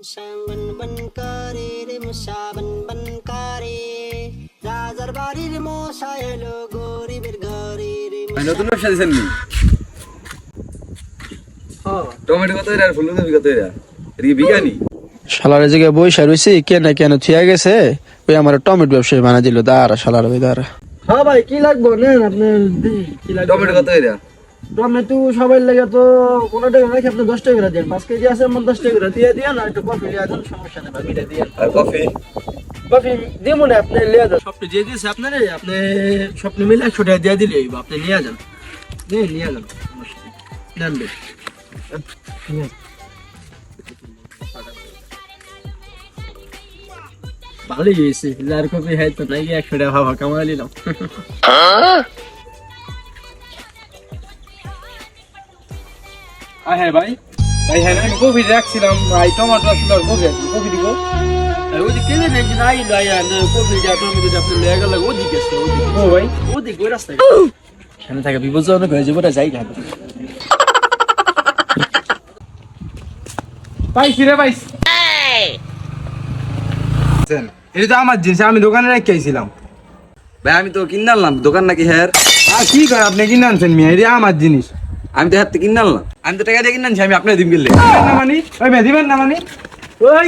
বন বন করে রে মশা বন রাজার বাড়ির মশা এলো গরিবের ঘরে রে নতুন ব্যবসা নি? হ্যাঁ। টমেটো কত এর আর ফুলকপি কত এর এদিকে বিজ্ঞানী শালার জায়গায় বইসা রয়েছি কেন কেন থিয়া গেছে ওই আমার টমেটো ব্যবসায়ী বানা দিল। দাঁড়া শালার ওই দাঁড়া। হ্যাঁ ভাই কি লাগবো? নেন আপনি কি লাগবে? টমেটো কত এর টমেটো সবাই লাগে তো টাকা আপনি দশ টাকা করে দেন। পাঁচ কেজি আছে আমার দশ টাকা করে দিয়ে দিয়ে না একটু কফি লিয়ে দেন সমস্যা নেই বাকিটা দিয়ে আর কফি? কফি দিব না আপনি লিয়ে দেন স্বপ্নে যে দিয়েছে আপনার আপনি স্বপ্নে মিলে একশো টাকা দিয়ে দিলে আপনি নিয়ে যান। নিয়ে নিয়ে যান নেন বেশ। ভালোই হয়েছে লার কপি হয় তো নাকি একশো টাকা ভাবা কামাই নিলাম। হ্যাঁ ভাই। ভাই হ্যাঁ আমি কফি রাখছিলাম ভাই টমাটো আসলে আর কফি আছে দিব কপি যা টমেটো যা আপনি লেগে গেল ওদিকে ও ভাই। ওদিকে ওই রাস্তায়। সেখানে থাকে বিপজ্জনক হয়ে যাবে যাই না। পাইছি রে পাইছি। এটা তো আমার জিনিস আমি দোকানে রেখেছিলাম ভাই আমি তো কিনে আনলাম দোকান নাকি হ্যাঁ আর কি করে আপনি কিনে আনছেন মিয়া? এটা আমার জিনিস। আমি তো হাতে কিনে আনলাম। আমি তো টাকা দিয়ে কিনে আনছি আমি আপনার দিন গেলে না মানি? ওই দিবেন না মানি? ওই!